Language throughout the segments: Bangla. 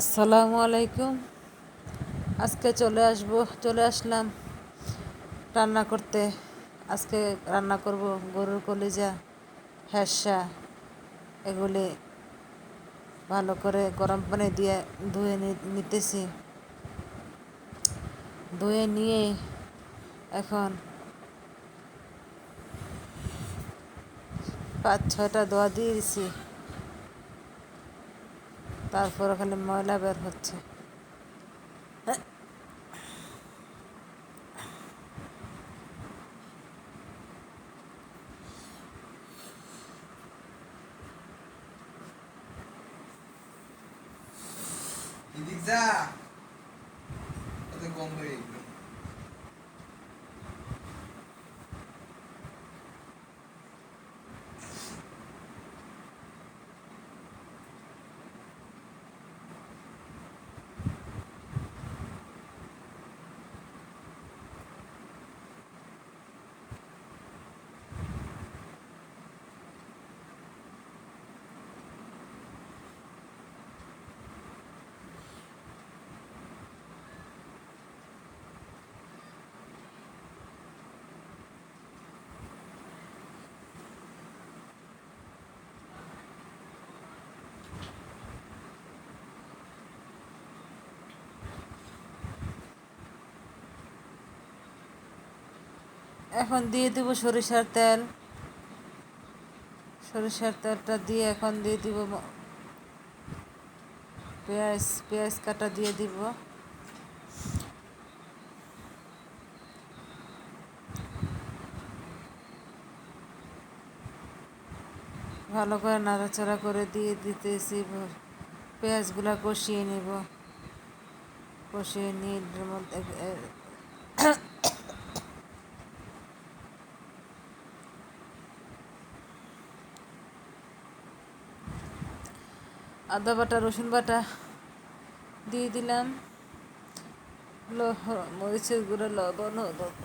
আসসালামু আলাইকুম। আজকে চলে আসব, চলে আসলাম রান্না করতে। আজকে রান্না করব গরুর কলিজা হ্যাসা এগুলি ভালো করে গরম পানি দিয়ে ধুয়ে নিতেছি। ধুয়ে নিয়ে এখন পাঁচ ছয়টা দোয়া দিয়ে দিছি। তারপর ওখানে ময়লা বের হচ্ছে। যা। কম এখন দিয়ে দিব সরিষার তেল। সরিষার তেলটা দিয়ে এখন দিয়ে দিব পেঁয়াজ পেঁয়াজ কাটা দিয়ে দিব। ভালো করে নাড়াচাড়া করে দিয়ে দিতেছি পেঁয়াজগুলো কষিয়ে নেব। কষিয়ে নিয়ে আদা বাটা রসুন বাটা দিয়ে দিলাম। মরিচের গুঁড়ো লবণ হলুদ।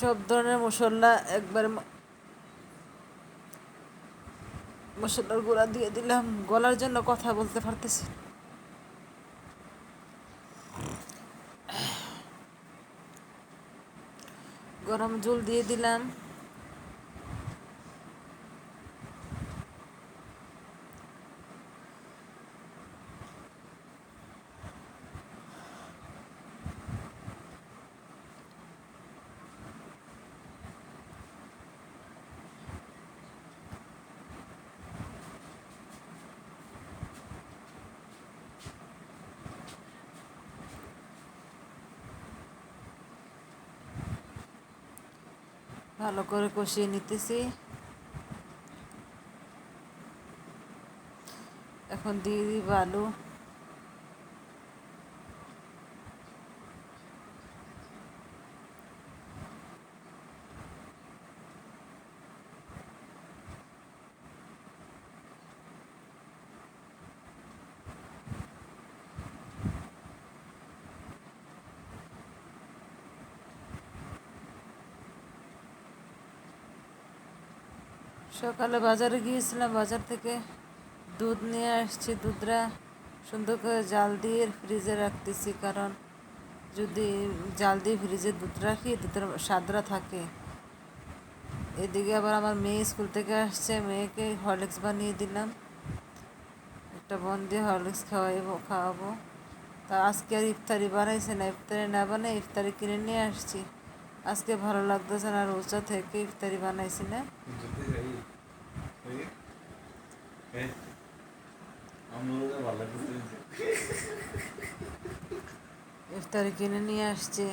সব ধরনের মশলা একবার মশলার গুঁড়া দিয়ে দিলাম। গলার জন্য কথা বলতে পারতেছি গরম জল দিয়ে দিলাম। ভালো করে কষিয়ে নিতেছি। এখন দিয়ে দিব আলু। সকালে বাজারে গিয়েছিলাম, বাজার থেকে দুধ নিয়ে আসছি। দুধটা সুন্দর করে জাল দিয়ে ফ্রিজে রাখতেছি, কারণ যদি জাল দিয়ে ফ্রিজে দুধ রাখি, দুধের স্বাদরা থাকে। এদিকে আবার আমার মেয়ে স্কুল থেকে আসছে, মেয়েকে হরলিক্স বানিয়ে দিলাম। একটা বন দিয়ে হরলিক্স খাওয়াইবো, খাওয়াবো। তা আজকে আর ইফতারি বানাইছে না, ইফতারি না বানাই ইফতারি কিনে নিয়ে আসছি। আজকে ভালো লাগতেছে না রোজা থেকে ইফতারি বানাইছি না। ইফতারি কিনে নিয়ে আসছে।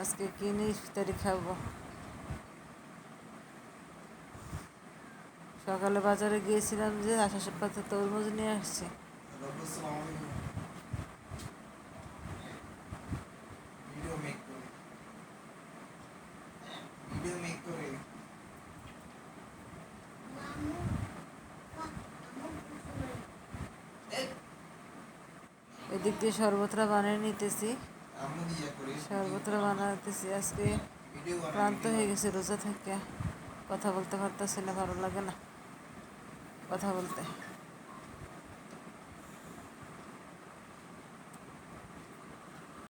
আজকে কিনে ইফতারি খাব। সকালে বাজারে গিয়েছিলাম যে আসার পথে তরমুজ নিয়ে আসছে। এদিক দিয়ে শরবতরা বানিয়ে নিতেছি। আম্মু শরবতরা বানাতেছি। আজকে ক্লান্ত হয়ে গেছে রোজা থেকে। কথা বলতে পারতেছি না ভালো লাগে না। কথা বলতে।